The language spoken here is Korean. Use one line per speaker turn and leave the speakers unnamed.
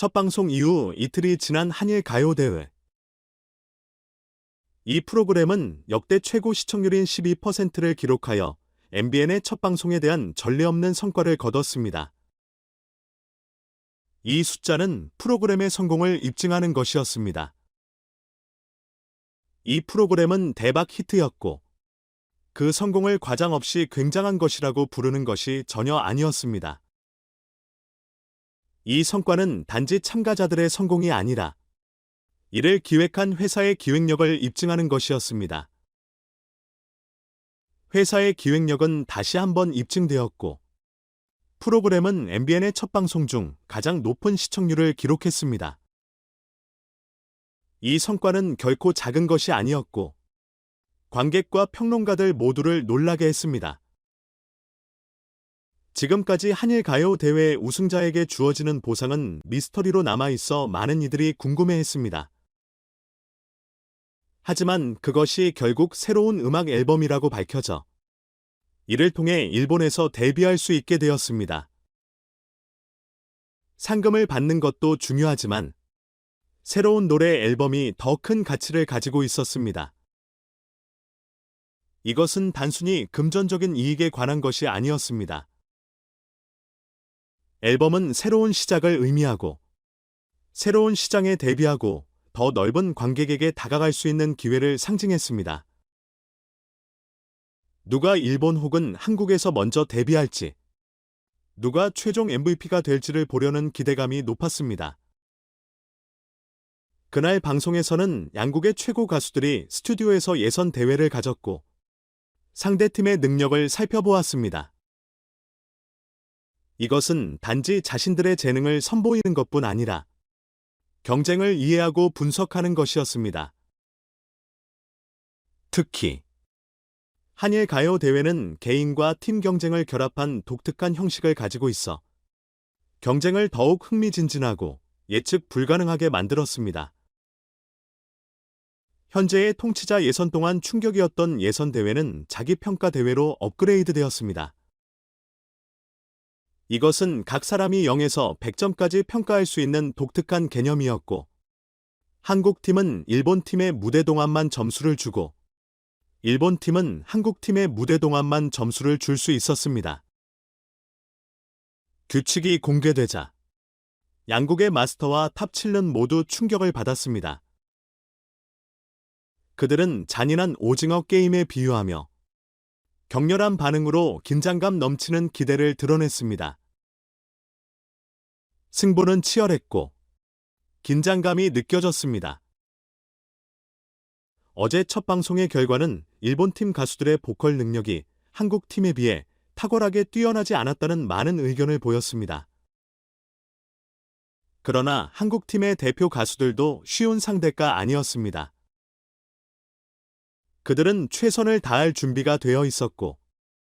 첫 방송 이후 이틀이 지난 한일 가요대회. 이 프로그램은 역대 최고 시청률인 12%를 기록하여 MBN의 첫 방송에 대한 전례 없는 성과를 거뒀습니다. 이 숫자는 프로그램의 성공을 입증하는 것이었습니다. 이 프로그램은 대박 히트였고, 그 성공을 과장 없이 굉장한 것이라고 부르는 것이 전혀 아니었습니다. 이 성과는 단지 참가자들의 성공이 아니라 이를 기획한 회사의 기획력을 입증하는 것이었습니다. 회사의 기획력은 다시 한번 입증되었고, 프로그램은 MBN의 첫 방송 중 가장 높은 시청률을 기록했습니다. 이 성과는 결코 작은 것이 아니었고, 관객과 평론가들 모두를 놀라게 했습니다. 지금까지 한일 가요 대회 우승자에게 주어지는 보상은 미스터리로 남아있어 많은 이들이 궁금해했습니다. 하지만 그것이 결국 새로운 음악 앨범이라고 밝혀져 이를 통해 일본에서 데뷔할 수 있게 되었습니다. 상금을 받는 것도 중요하지만 새로운 노래 앨범이 더 큰 가치를 가지고 있었습니다. 이것은 단순히 금전적인 이익에 관한 것이 아니었습니다. 앨범은 새로운 시작을 의미하고 새로운 시장에 대비하고 더 넓은 관객에게 다가갈 수 있는 기회를 상징했습니다. 누가 일본 혹은 한국에서 먼저 데뷔할지, 누가 최종 MVP가 될지를 보려는 기대감이 높았습니다. 그날 방송에서는 양국의 최고 가수들이 스튜디오에서 예선 대회를 가졌고, 상대팀의 능력을 살펴보았습니다. 이것은 단지 자신들의 재능을 선보이는 것뿐 아니라 경쟁을 이해하고 분석하는 것이었습니다. 특히 한일 가요 대회는 개인과 팀 경쟁을 결합한 독특한 형식을 가지고 있어 경쟁을 더욱 흥미진진하고 예측 불가능하게 만들었습니다. 현재의 통치자 예선 동안 충격이었던 예선 대회는 자기 평가 대회로 업그레이드 되었습니다. 이것은 각 사람이 0에서 100점까지 평가할 수 있는 독특한 개념이었고, 한국 팀은 일본 팀의 무대 동안만 점수를 주고, 일본 팀은 한국 팀의 무대 동안만 점수를 줄 수 있었습니다. 규칙이 공개되자 양국의 마스터와 탑 7는 모두 충격을 받았습니다. 그들은 잔인한 오징어 게임에 비유하며 격렬한 반응으로 긴장감 넘치는 기대를 드러냈습니다. 승부는 치열했고 긴장감이 느껴졌습니다. 어제 첫 방송의 결과는 일본 팀 가수들의 보컬 능력이 한국 팀에 비해 탁월하게 뛰어나지 않았다는 많은 의견을 보였습니다. 그러나 한국 팀의 대표 가수들도 쉬운 상대가 아니었습니다. 그들은 최선을 다할 준비가 되어 있었고,